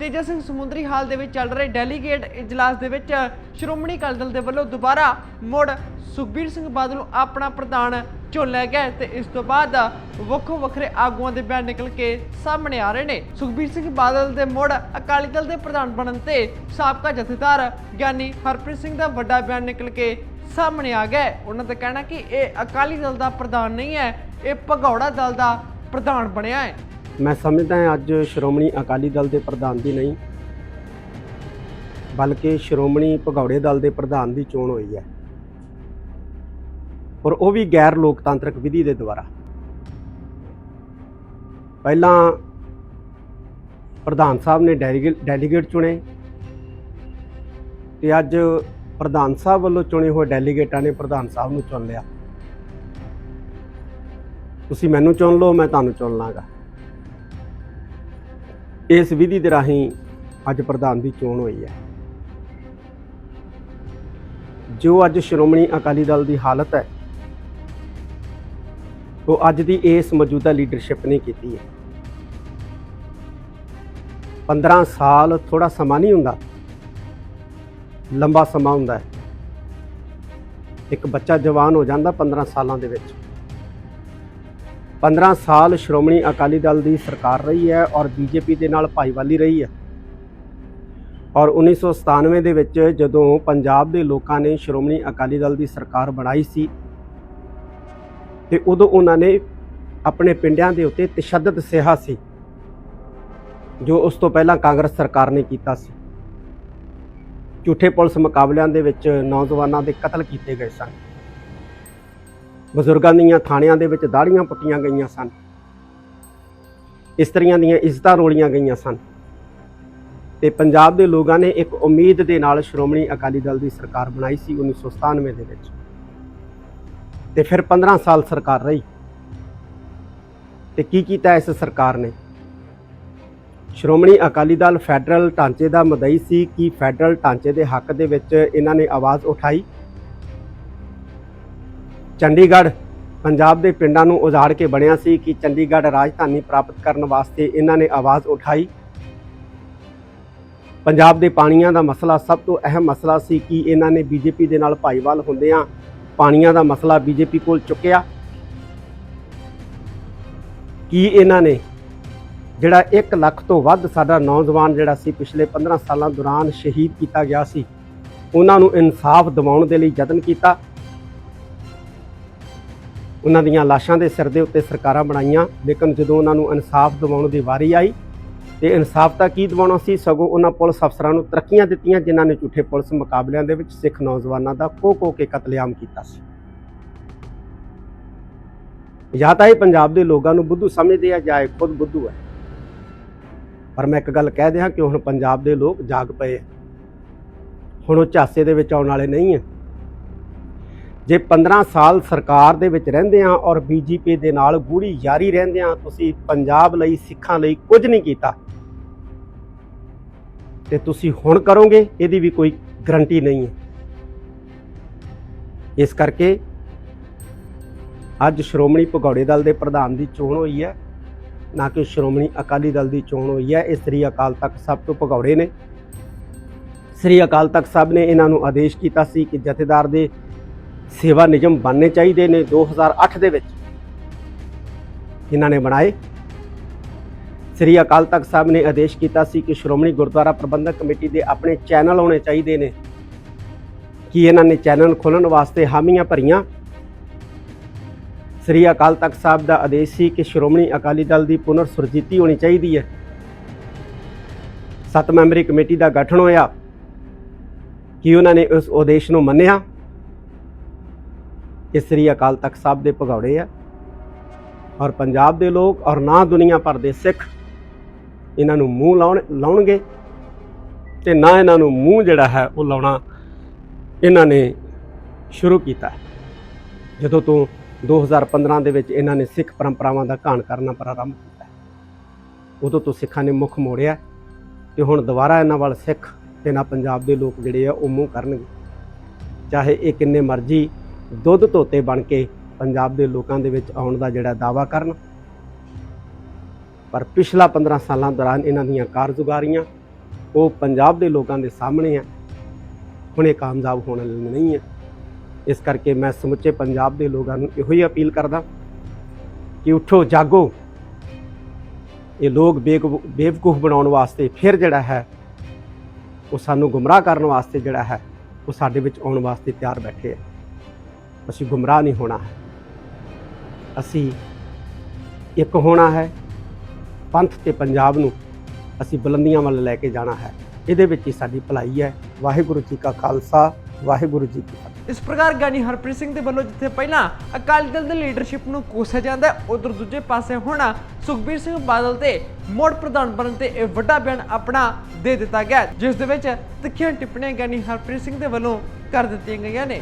ਤੇਜਾ ਸਿੰਘ ਸਮੁੰਦਰੀ ਹਾਲ ਦੇ ਵਿੱਚ ਚੱਲ ਰਹੇ ਡੈਲੀਗੇਟ ਇਜਲਾਸ ਦੇ ਵਿੱਚ ਸ਼੍ਰੋਮਣੀ ਅਕਾਲੀ ਦਲ ਦੇ ਵੱਲੋਂ ਦੁਬਾਰਾ ਮੁੜ ਸੁਖਬੀਰ ਸਿੰਘ ਬਾਦਲ ਨੂੰ ਆਪਣਾ ਪ੍ਰਧਾਨ ਚੁਣ ਲਿਆ ਗਿਆ ਹੈ ਤੇ ਇਸ ਤੋਂ ਬਾਅਦ ਵੱਖੋ ਵੱਖਰੇ ਆਗੂਆਂ ਦੇ ਬਿਆਨ ਨਿਕਲ ਕੇ ਸਾਹਮਣੇ ਆ ਰਹੇ ਨੇ। ਸੁਖਬੀਰ ਸਿੰਘ ਬਾਦਲ ਦੇ ਮੁੜ ਅਕਾਲੀ ਦਲ ਦੇ ਪ੍ਰਧਾਨ ਬਣਨ ਤੇ ਸਾਬਕਾ ਜਥੇਦਾਰ ਗਿਆਨੀ ਹਰਪ੍ਰੀਤ ਸਿੰਘ ਦਾ ਵੱਡਾ ਬਿਆਨ ਨਿਕਲ ਕੇ ਸਾਹਮਣੇ ਆ ਗਿਆ ਉਹਨਾਂ ਦਾ ਕਹਿਣਾ ਕਿ ਇਹ ਅਕਾਲੀ ਦਲ ਦਾ ਪ੍ਰਧਾਨ ਨਹੀਂ ਹੈ, ਇਹ ਭਗੌੜਾ ਦਲ ਦਾ ਪ੍ਰਧਾਨ ਬਣਿਆ ਹੈ। ਮੈਂ ਸਮਝਦਾ ਹਾਂ ਅੱਜ ਸ਼੍ਰੋਮਣੀ ਅਕਾਲੀ ਦਲ ਦੇ ਪ੍ਰਧਾਨ ਦੀ ਨਹੀਂ, ਬਲਕਿ ਸ਼੍ਰੋਮਣੀ ਭਗੌੜੇ ਦਲ ਦੇ ਪ੍ਰਧਾਨ ਦੀ ਚੋਣ ਹੋਈ ਹੈ। ਔਰ ਉਹ ਵੀ ਗੈਰ ਲੋਕਤਾਂਤਰਿਕ ਵਿਧੀ ਦੇ ਦੁਆਰਾ। ਪਹਿਲਾਂ ਪ੍ਰਧਾਨ ਸਾਹਿਬ ਨੇ ਡੈਲੀਗੇ- ਡੈਲੀਗੇਟ ਚੁਣੇ ਤੇ ਅੱਜ ਪ੍ਰਧਾਨ ਸਾਹਿਬ ਵੱਲੋਂ ਚੁਣੇ ਹੋਏ ਡੈਲੀਗੇਟਾਂ ਨੇ ਪ੍ਰਧਾਨ ਸਾਹਿਬ ਨੂੰ ਚੁਣ ਲਿਆ। ਤੁਸੀਂ ਮੈਨੂੰ ਚੁਣ ਲਓ, ਮੈਂ ਤੁਹਾਨੂੰ ਚੁਣ ਲਾਂਗਾ। ਇਸ ਵਿਧੀ ਦੇ ਰਾਹੀਂ ਅੱਜ ਪ੍ਰਧਾਨ ਦੀ ਚੋਣ ਹੋਈ ਹੈ। ਜੋ ਅੱਜ ਸ਼੍ਰੋਮਣੀ ਅਕਾਲੀ ਦਲ ਦੀ ਹਾਲਤ ਹੈ, ਉਹ ਅੱਜ ਦੀ ਇਸ ਮੌਜੂਦਾ ਲੀਡਰਸ਼ਿਪ ਨੇ ਕੀਤੀ ਹੈ। 15 ਸਾਲ ਥੋੜਾ ਸਮਾਂ ਨਹੀਂ ਹੁੰਦਾ, ਲੰਬਾ ਸਮਾਂ ਹੁੰਦਾ ਹੈ। ਇੱਕ ਬੱਚਾ ਜਵਾਨ ਹੋ ਜਾਂਦਾ 15 ਸਾਲਾਂ ਦੇ ਵਿੱਚ। 15 ਸਾਲ ਸ਼੍ਰੋਮਣੀ ਅਕਾਲੀ ਦਲ ਦੀ ਸਰਕਾਰ ਰਹੀ ਹੈ ਔਰ ਬੀਜੇਪੀ ਦੇ ਨਾਲ ਭਾਈਵਾਲੀ ਰਹੀ ਹੈ। ਔਰ 1997 ਦੇ ਵਿੱਚ ਜਦੋਂ ਪੰਜਾਬ ਦੇ ਲੋਕਾਂ ਨੇ ਸ਼੍ਰੋਮਣੀ ਅਕਾਲੀ ਦਲ ਦੀ ਸਰਕਾਰ ਬਣਾਈ ਸੀ, ਤੇ ਉਦੋਂ ਉਹਨਾਂ ਨੇ ਆਪਣੇ ਪਿੰਡਾਂ ਦੇ ਉੱਤੇ ਤਸ਼ੱਦਦ ਸਿਹਾ ਸੀ, ਜੋ ਉਸ ਤੋਂ ਪਹਿਲਾਂ ਕਾਂਗਰਸ ਸਰਕਾਰ ਨੇ ਕੀਤਾ ਸੀ। ਝੂਠੇ ਪੁਲਿਸ ਮੁਕਾਬਲਿਆਂ ਦੇ ਵਿੱਚ ਨੌਜਵਾਨਾਂ ਦੇ ਕਤਲ ਕੀਤੇ ਗਏ ਸਨ। ਬਜ਼ੁਰਗਾਂ ਦੀਆਂ ਥਾਣਿਆਂ ਦੇ ਵਿੱਚ ਦਾੜੀਆਂ ਪੁੱਟੀਆਂ ਗਈਆਂ ਸਨ। ਇਸਤਰੀਆਂ ਦੀਆਂ ਇੱਜ਼ਤਾਂ ਰੋਲੀਆਂ ਗਈਆਂ ਸਨ। ਤੇ ਪੰਜਾਬ ਦੇ ਲੋਕਾਂ ਨੇ ਇੱਕ ਉਮੀਦ ਦੇ ਨਾਲ ਸ਼੍ਰੋਮਣੀ ਅਕਾਲੀ ਦਲ ਦੀ ਸਰਕਾਰ ਬਣਾਈ ਸੀ 1997 ਦੇ ਵਿੱਚ। ਤੇ ਫਿਰ 15 ਸਾਲ ਸਰਕਾਰ ਰਹੀ। ਤੇ ਕੀ ਕੀਤਾ ਇਸ ਸਰਕਾਰ ਨੇ? ਸ਼੍ਰੋਮਣੀ ਅਕਾਲੀ ਦਲ ਫੈਡਰਲ ਢਾਂਚੇ ਦਾ ਮਦਈ ਸੀ ਕਿ ਫੈਡਰਲ ਢਾਂਚੇ ਦੇ ਹੱਕ ਦੇ ਵਿੱਚ ਇਹਨਾਂ ਨੇ ਆਵਾਜ਼ ਉਠਾਈ। ਚੰਡੀਗੜ੍ਹ ਪੰਜਾਬ ਦੇ ਪਿੰਡਾਂ ਨੂੰ ਉਜਾੜ ਕੇ ਬਣਿਆ ਸੀ ਕਿ ਚੰਡੀਗੜ੍ਹ ਰਾਜਧਾਨੀ ਪ੍ਰਾਪਤ ਕਰਨ ਵਾਸਤੇ ਇਹਨਾਂ ਨੇ ਆਵਾਜ਼ ਉਠਾਈ। ਪੰਜਾਬ ਦੇ ਪਾਣੀਆਂ ਦਾ ਮਸਲਾ ਸਭ ਤੋਂ ਅਹਿਮ ਮਸਲਾ ਸੀ ਕਿ ਇਹਨਾਂ ਨੇ ਬੀਜੇਪੀ ਦੇ ਨਾਲ ਭਾਈਵਾਲ ਹੁੰਦਿਆਂ ਪਾਣੀਆਂ ਦਾ ਮਸਲਾ ਬੀਜੇਪੀ ਕੋਲ ਚੁੱਕਿਆ। ਕੀ ਇਹਨਾਂ ਨੇ ਜਿਹੜਾ 1 ਲੱਖ ਤੋਂ ਵੱਧ ਸਾਡਾ ਨੌਜਵਾਨ ਜਿਹੜਾ ਸੀ ਪਿਛਲੇ 15 ਸਾਲਾਂ ਦੌਰਾਨ ਸ਼ਹੀਦ ਕੀਤਾ ਗਿਆ ਸੀ, ਉਹਨਾਂ ਨੂੰ ਇਨਸਾਫ ਦਿਵਾਉਣ ਦੇ ਲਈ ਯਤਨ ਕੀਤਾ। ਉਹਨਾਂ ਦੀਆਂ ਲਾਸ਼ਾਂ ਦੇ ਸਿਰ ਦੇ ਉੱਤੇ ਸਰਕਾਰਾਂ ਬਣਾਈਆਂ, ਲੇਕਿਨ ਜਦੋਂ ਉਹਨਾਂ ਨੂੰ ਇਨਸਾਫ ਦਿਵਾਉਣ ਦੀ ਵਾਰੀ ਆਈ, ਤੇ ਇਨਸਾਫ ਤਾਂ ਕੀ ਦਿਵਾਉਣਾ ਸੀ? ਸਗੋਂ ਉਹਨਾਂ ਪੁਲਿਸ ਅਫਸਰਾਂ ਨੂੰ ਤਰੱਕੀਆਂ ਦਿੱਤੀਆਂ, ਜਿਨ੍ਹਾਂ ਨੇ ਝੂਠੇ ਪੁਲਿਸ ਮੁਕਾਬਲਿਆਂ ਦੇ ਵਿੱਚ ਸਿੱਖ ਨੌਜਵਾਨਾਂ ਦਾ ਕੋ ਕੋ ਕੇ ਕਤਲੇਆਮ ਕੀਤਾ ਸੀ। ਜਾਂ ਤਾਂ ਇਹ ਪੰਜਾਬ ਦੇ ਲੋਕਾਂ ਨੂੰ ਬੁੱਧੂ ਸਮਝਦੇ ਆ ਜਾਂ ਇਹ ਖੁਦ ਬੁੱਧੂ ਹੈ ਪਰ ਮੈਂ ਇੱਕ ਗੱਲ ਕਹਿ ਦਿਆਂ ਕਿ ਹੁਣ ਪੰਜਾਬ ਦੇ ਲੋਕ ਜਾਗ ਪਏ ਹੁਣ ਉਹ ਝਾਸੇ ਦੇ ਵਿੱਚ ਆਉਣ ਵਾਲੇ ਨਹੀਂ ਹੈ ਜੇ 15 ਸਾਲ ਸਰਕਾਰ ਦੇ ਵਿੱਚ ਰਹਿੰਦੇ ਆ ਔਰ ਬੀਜੇਪੀ ਦੇ ਨਾਲ ਗੂੜੀ ਯਾਰੀ ਰਹਿੰਦੇ ਆ ਤੁਸੀਂ ਪੰਜਾਬ ਲਈ, ਸਿੱਖਾਂ ਲਈ ਕੁਝ ਨਹੀਂ ਕੀਤਾ। ਤੇ ਤੁਸੀਂ ਹੁਣ ਕਰੋਗੇ, ਇਹਦੀ ਵੀ ਕੋਈ ਗਰੰਟੀ ਨਹੀਂ ਹੈ। ਇਸ ਕਰਕੇ ਅੱਜ ਸ਼੍ਰੋਮਣੀ ਭਗੌੜੇ ਦਲ ਦੇ ਪ੍ਰਧਾਨ ਦੀ ਚੋਣ ਹੋਈ ਹੈ, ਨਾ ਕਿ ਸ਼੍ਰੋਮਣੀ ਅਕਾਲੀ ਦਲ ਦੀ ਚੋਣ ਹੋਈ ਹੈ। ਇਹ ਸ੍ਰੀ ਅਕਾਲ ਤਖਤ ਸਭ ਤੋਂ ਭਗੌੜੇ ਨੇ। ਸ੍ਰੀ ਅਕਾਲ ਤਖਤ ਸਾਹਿਬ ਨੇ ਇਹਨਾਂ ਨੂੰ ਆਦੇਸ਼ ਕੀਤਾ ਸੀ ਕਿ ਜਥੇਦਾਰ ਦੇ ਸੇਵਾ ਨਿਯਮ ਬਣਨੇ ਚਾਹੀਦੇ ਨੇ 2008 ਦੇ ਵਿੱਚ। ਇਹਨਾਂ ਨੇ ਬਣਾਏ। ਸ੍ਰੀ ਅਕਾਲ ਤਖਤ ਸਾਹਿਬ ਨੇ ਆਦੇਸ਼ ਕੀਤਾ ਸੀ ਕਿ ਸ਼੍ਰੋਮਣੀ ਗੁਰਦੁਆਰਾ ਪ੍ਰਬੰਧਕ ਕਮੇਟੀ ਦੇ ਆਪਣੇ ਚੈਨਲ ਹੋਣੇ ਚਾਹੀਦੇ ਨੇ। ਕਿ ਇਹਨਾਂ ਨੇ ਚੈਨਲ ਖੋਲ੍ਹਣ ਵਾਸਤੇ ਹਾਮੀਆਂ ਭਰੀਆਂ? ਸ੍ਰੀ ਅਕਾਲ ਤਖਤ ਸਾਹਿਬ ਦਾ ਆਦੇਸ਼ ਸੀ ਕਿ ਸ਼੍ਰੋਮਣੀ ਅਕਾਲੀ ਦਲ ਦੀ ਪੁਨਰ ਸੁਰਜੀਤੀ ਹੋਣੀ ਚਾਹੀਦੀ ਹੈ। ਸੱਤ ਮੈਂਬਰੀ ਕਮੇਟੀ ਦਾ ਗਠਨ ਹੋਇਆ। ਕਿ ਉਹਨਾਂ ਨੇ ਉਸ ਉਦੇਸ਼ ਨੂੰ ਮੰਨਿਆ? ਇਹ ਸ੍ਰੀ ਅਕਾਲ ਤਖਤ ਸਾਹਿਬ ਦੇ ਭਗੌੜੇ ਆ। ਔਰ ਪੰਜਾਬ ਦੇ ਲੋਕ ਔਰ ਨਾ ਦੁਨੀਆ ਭਰ ਦੇ ਸਿੱਖ ਇਹਨਾਂ ਨੂੰ ਮੂੰਹ ਲਾਉਣ, ਲਾਉਣਗੇ ਤੇ ਨਾ ਇਹਨਾਂ ਨੂੰ ਮੂੰਹ ਜਿਹੜਾ ਹੈ ਉਹ ਲਾਉਣਾ ਇਹਨਾਂ ਨੇ ਸ਼ੁਰੂ ਕੀਤਾ ਜਦੋਂ ਤੋਂ 2015 ਦੇ ਵਿੱਚ ਇਹਨਾਂ ਨੇ ਸਿੱਖ ਪਰੰਪਰਾਵਾਂ ਦਾ ਘਾਣ ਕਰਨਾ ਪ੍ਰਾਰੰਭ ਕੀਤਾ ਉਦੋਂ ਤੋਂ ਸਿੱਖਾਂ ਨੇ ਮੁੱਖ ਮੋੜਿਆ ਤੇ ਹੁਣ ਦੁਬਾਰਾ ਇਹਨਾਂ ਵੱਲ ਸਿੱਖ ਤੇ ਨਾ ਪੰਜਾਬ ਦੇ ਲੋਕ ਜਿਹੜੇ ਆ ਉਹ ਮੂੰਹ ਕਰਨਗੇ। ਚਾਹੇ ਇਹ ਕਿੰਨੇ ਮਰਜ਼ੀ ਦੁੱਧ ਧੋਤੇ ਬਣ ਕੇ ਪੰਜਾਬ ਦੇ ਲੋਕਾਂ ਦੇ ਵਿੱਚ ਆਉਣ ਦਾ ਜਿਹੜਾ ਦਾਵਾ ਕਰਨ। ਪਰ ਪਿਛਲਾ 15 ਸਾਲਾਂ ਦੌਰਾਨ ਇਹਨਾਂ ਦੀਆਂ ਕਾਰਜੁਗਾਰੀਆਂ ਉਹ ਪੰਜਾਬ ਦੇ ਲੋਕਾਂ ਦੇ ਸਾਹਮਣੇ ਹੈ ਹੁਣ ਇਹ ਕਾਮਯਾਬ ਹੋਣ ਵਾਲੀ ਨਹੀਂ ਹੈ ਇਸ ਕਰਕੇ ਮੈਂ ਸਮੁੱਚੇ ਪੰਜਾਬ ਦੇ ਲੋਕਾਂ ਨੂੰ ਇਹੋ ਹੀ ਅਪੀਲ ਕਰਦਾ ਕਿ ਉਠੋ, ਜਾਗੋ। ਇਹ ਲੋਕ ਬੇਵਕੂ- ਬੇਵਕੂਫ ਬਣਾਉਣ ਵਾਸਤੇ ਫਿਰ ਜਿਹੜਾ ਹੈ, ਉਹ ਸਾਨੂੰ ਗੁੰਮਰਾਹ ਕਰਨ ਵਾਸਤੇ ਜਿਹੜਾ ਹੈ, ਉਹ ਸਾਡੇ ਵਿੱਚ ਆਉਣ ਵਾਸਤੇ ਤਿਆਰ ਬੈਠੇ ਹੈ ਅਸੀਂ ਗੁੰਮਰਾਹ ਨਹੀਂ ਹੋਣਾ। ਹੈ ਅਸੀਂ ਇੱਕ ਹੋਣਾ ਹੈ, ਪੰਥ ਤੇ ਪੰਜਾਬ ਨੂੰ ਅਸੀਂ ਬੁਲੰਦੀਆਂ ਵੱਲ ਲੈ ਕੇ ਜਾਣਾ ਹੈ। ਇਹਦੇ ਵਿੱਚ ਹੀ ਸਾਡੀ ਭਲਾਈ ਹੈ। ਵਾਹਿਗੁਰੂ ਜੀ ਕਾ ਖਾਲਸਾ, ਵਾਹਿਗੁਰੂ ਜੀ ਕੀ ਫਤਿਹ। ਇਸ ਪ੍ਰਕਾਰ ਗਿਆਨੀ ਹਰਪ੍ਰੀਤ ਸਿੰਘ ਦੇ ਵੱਲੋਂ ਜਿੱਥੇ ਪਹਿਲਾਂ ਅਕਾਲੀ ਦਲ ਦੀ ਲੀਡਰਸ਼ਿਪ ਨੂੰ ਕੋਸਿਆ ਜਾਂਦਾ ਉਧਰ ਦੂਜੇ ਪਾਸੇ ਹੋਣਾ ਸੁਖਬੀਰ ਸਿੰਘ ਬਾਦਲ ਤੇ ਮੋੜ ਪ੍ਰਧਾਨ ਬਣਨ ਤੇ ਇਹ ਵੱਡਾ ਬਿਆਨ ਆਪਣਾ ਦੇ ਦਿੱਤਾ ਗਿਆ ਜਿਸ ਦੇ ਵਿੱਚ ਤਿੱਖੀਆਂ ਟਿੱਪਣੀਆਂ ਗਿਆਨੀ ਹਰਪ੍ਰੀਤ ਸਿੰਘ ਦੇ ਵੱਲੋਂ ਕਰ ਦਿੱਤੀਆਂ ਗਈਆਂ ਨੇ।